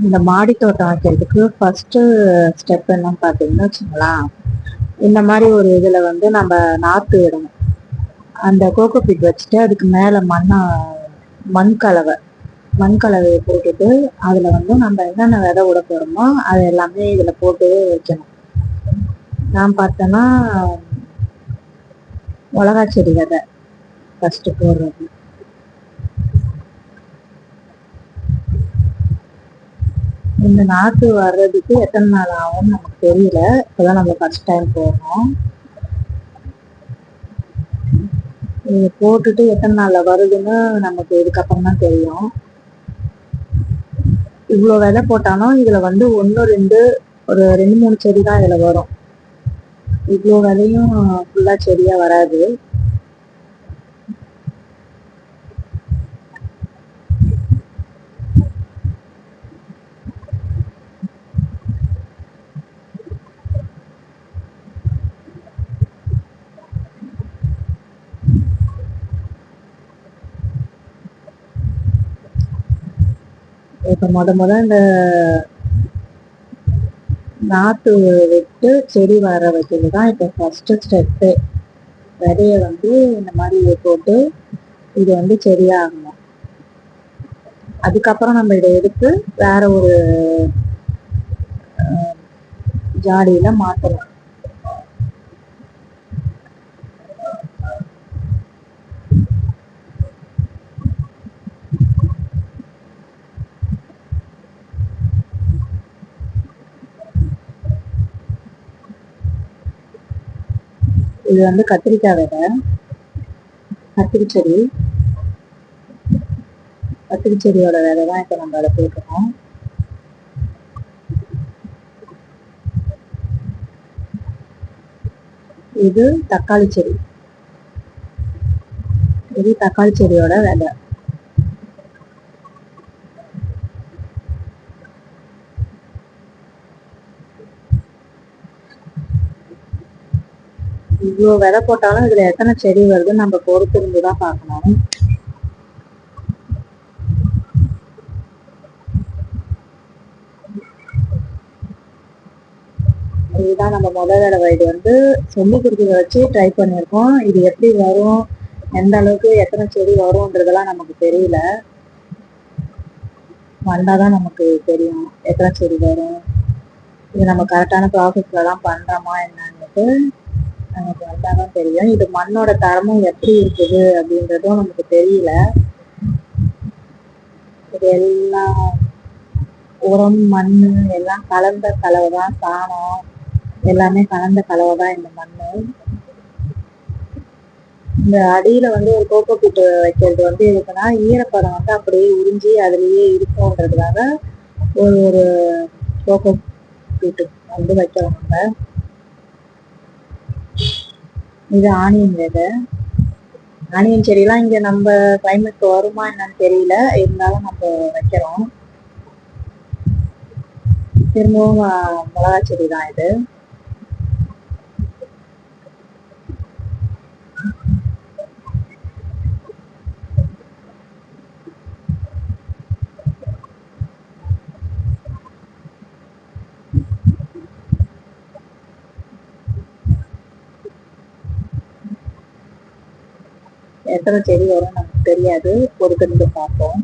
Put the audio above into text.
இந்த மாடி தோட்டம் வைக்கிறதுக்கு ஃபர்ஸ்ட்டு ஸ்டெப் என்ன பார்த்தீங்கன்னா வச்சுங்களேன் இந்த மாதிரி ஒரு இதில் வந்து நம்ம நாற்று விடணும் அந்த கோகோ பீட் வச்சுட்டு அதுக்கு மேலே மண்ணை மண் கலவை. மண் கலவையை போட்டுட்டு அதில் வந்து நம்ம என்னென்ன விதை விட போகிறோமோ அது எல்லாமே இதில் போட்டு வைக்கணும். நான் பார்த்தேன்னா மிளகா செடி விதை ஃபஸ்ட்டு போடுறது. இந்த நாட்டு வர்றதுக்கு எத்தனை நாள் ஆகும்னு நமக்கு தெரியல. இப்பதான் நம்ம ஃபர்ஸ்ட் டைம் போகிறோம் இது போட்டுட்டு எத்தனை நாள்ல வருதுன்னு நமக்கு இதுக்கப்புறம் தான் தெரியும். இவ்வளோ விலை போட்டாலும் இதில் வந்து ஒன்று ரெண்டு ஒரு ரெண்டு மூணு செடி தான் இதில் வரும். இவ்வளோ விலையும் ஃபுல்லாக செடியாக வராது. இப்போ முத முத இந்த நாற்று விட்டு செடி வர வைக்கிறது தான் இப்போ ஃபஸ்ட்டு ஸ்டெப்பு விதைய வந்து இந்த மாதிரி போட்டு இது வந்து செடியாகணும். அதுக்கப்புறம் நம்ம இதை எடுத்து வேற ஒரு ஜாடியில் மாற்றணும் இது வந்து கத்திரிக்காய் விதை கத்திரி செடி கத்திரி செடியோட விதை தான் இப்போ நம்ம அதை போட்டுருக்கோம். இது தக்காளி செடி. இது தக்காளி செடியோட விதை. இவ்வளோ விதை போட்டாலும் இதுல எத்தனை செடி வருதுன்னு நம்ம பொறுத்து இருந்து தான் பார்க்கணும். இதுதான் நம்ம முதல் தடவை இது வந்து சொல்லி கொடுத்ததை வச்சு ட்ரை பண்ணியிருக்கோம். இது எப்படி வரும்? எந்த அளவுக்கு எத்தனை செடி வரும்ன்றதெல்லாம் நமக்கு தெரியல. வந்தாதான் நமக்கு தெரியும் எத்தனை செடி வரும். இது நம்ம கரெக்டான ப்ராசஸ்ல தான் பண்றோமா என்னன்னுட்டு. நமக்கு வந்தாதான் தெரியும். இது மண்ணோட தரமும் எப்படி இருக்குது அப்படின்றதும் நமக்கு தெரியல. இது எல்லாம் உரம் மண் எல்லாம் கலந்த கலவை தான் சாணம் எல்லாமே கலந்த கலவை தான் இந்த மண்ணு இந்த அடியில வந்து ஒரு கோக்கோ பீட்டு வைக்கிறது வந்து எதுக்குன்னா ஈரப்பதம் வந்து அப்படியே உறிஞ்சி அதுலயே இருக்கும்ன்றதுக்காக ஒரு ஒரு கோக்கோ பீட்டு வந்து வைக்கிறோம் நம்ம. இது ஆனியன் விதை. ஆனியன் செடியெலாம் இங்கே நம்ம கிளைமேட் வருமா என்னன்னு தெரியல. இருந்தாலும் நம்ம வைக்கிறோம். திரும்பவும் மிளகா செடி தான் இது. எத்தனை செடி வரும் நமக்கு தெரியாது. பொறுத்திருந்து பார்ப்போம்.